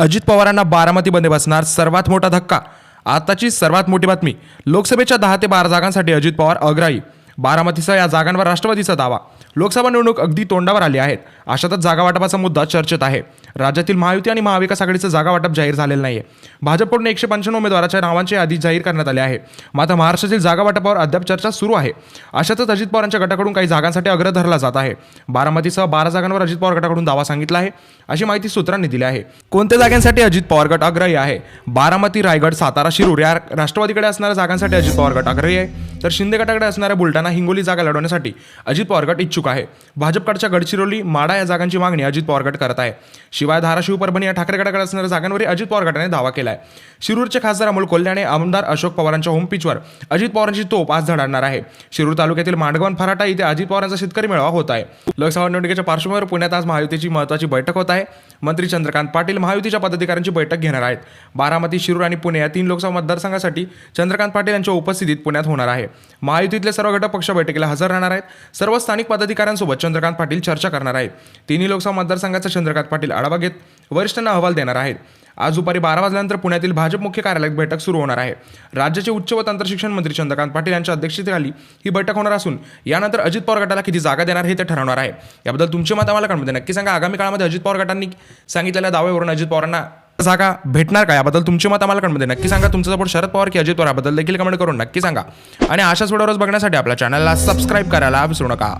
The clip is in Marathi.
अजित पवारांना बारामतीमध्ये बसणार सर्वात मोठा धक्का. आताची सर्वात मोठी बातमी लोकसभेच्या दहा ते बारा जागांसाठी अजित पवार अग्राही. बारामतीसह या जागांवर राष्ट्रवादीचा दावा. लोकसभा निवडणूक अगदी तोंडावर आली आहेत. अशातच जागा वाटपाचा मुद्दा चर्चेत आहे. राज्यातील महायुती आणि महाविकास आघाडीचं जागा वाटप जाहीर झालेलं नाही आहे भाजपकडून एकशे पंच्याण्णव उमेदवाराच्या नावांची यादी जाहीर करण्यात आली आहे. मात्र महाराष्ट्रातील जागा वाटपावर अद्याप चर्चा सुरू आहे. अशातच अजित पवारांच्या गटाकडून काही जागांसाठी अग्र धरला जात आहे. बारामतीसह बारा जागांवर अजित पवार गटाकडून दावा सांगितला आहे. अशी माहिती सूत्रांनी दिली आहे. कोणत्या जागांसाठी अजित पवार गट आग्रही आहे? बारामती रायगड सातारा शिरूर या राष्ट्रवादीकडे असणाऱ्या जागांसाठी अजित पवार गट आग्रही आहे. तर शिंदे गटाकडे असणाऱ्या बुलढाणा हिंगोली जागा लढवण्यासाठी अजित पवारगट इच्छुक आहे. भाजपकडच्या गडचिरोली माडा या जागांची मागणी अजित पवारगट करत आहे. शिवाय धाराशिव परभणी या ठाकरे गटाकडे असणाऱ्या जागांवरही अजित पवार गटाने दावा केला आहे शिरूरचे खासदार अमोल कोल्हे आणि आमदार अशोक पवारांच्या होमपिचवर अजित पवारांची तोप आज धडाडणार आहे. शिरूर तालुक्यातील मांडगवन फराटा इथे अजित पवारांचा शेतकरी मेळावा होत आहे. लोकसभा निवडणुकीच्या पार्श्वभूमीवर पुण्यात आज महायुतीची महत्त्वाची बैठक होत आहे. मंत्री चंद्रकांत पाटील महायुतीच्या पदाधिकाऱ्यांची बैठक घेणार आहेत. बारामती शिरूर आणि पुणे या तीन लोकसभा मतदारसंघासाठी चंद्रकांत पाटील यांच्या उपस्थितीत पुण्यात होणार आहे. महायुतीतले सर्व घटक पक्ष बैठकीला हजर राहणार आहेत. सर्व स्थानिक पदाधिकाऱ्यांसोबत चंद्रकांत पाटील चर्चा करणार आहेत. तिन्ही लोकसभा मतदारसंघाचा चंद्रकांत पाटील आढावा घेत वरिष्ठांना अहवाल देणार आहेत. आज दुपारी बारा वाजल्यानंतर पुण्यातील भाजप मुख्य कार्यालयात बैठक सुरू होणार आहे. राज्याचे उच्च व तंत्रशिक्षण मंत्री चंद्रकांत पाटील यांच्या अध्यक्षतेखाली ही बैठक होणार असून यानंतर अजित पवार गटाला किती जागा देणार हे ते ठरवणार आहे. याबद्दल तुमचे मत आम्हाला कळमध्ये नक्की सांगा. आगामी काळामध्ये अजित पवार गटांनी सांगितलेल्या दाव्यावरून अजित पवारांना जागा भेटणार का? याबद्दल तुमचे मत आम्हाला कमेंटमध्ये नक्की सांगा. तुमचा सपोर्ट शरद पवार की अजित पवार याबद्दल देखील कमेंट करून नक्की सांगा. आणि अशाच व्हिडिओज बघण्यासाठी आपल्या चॅनलला सबस्क्राईब करायला विसरू नका.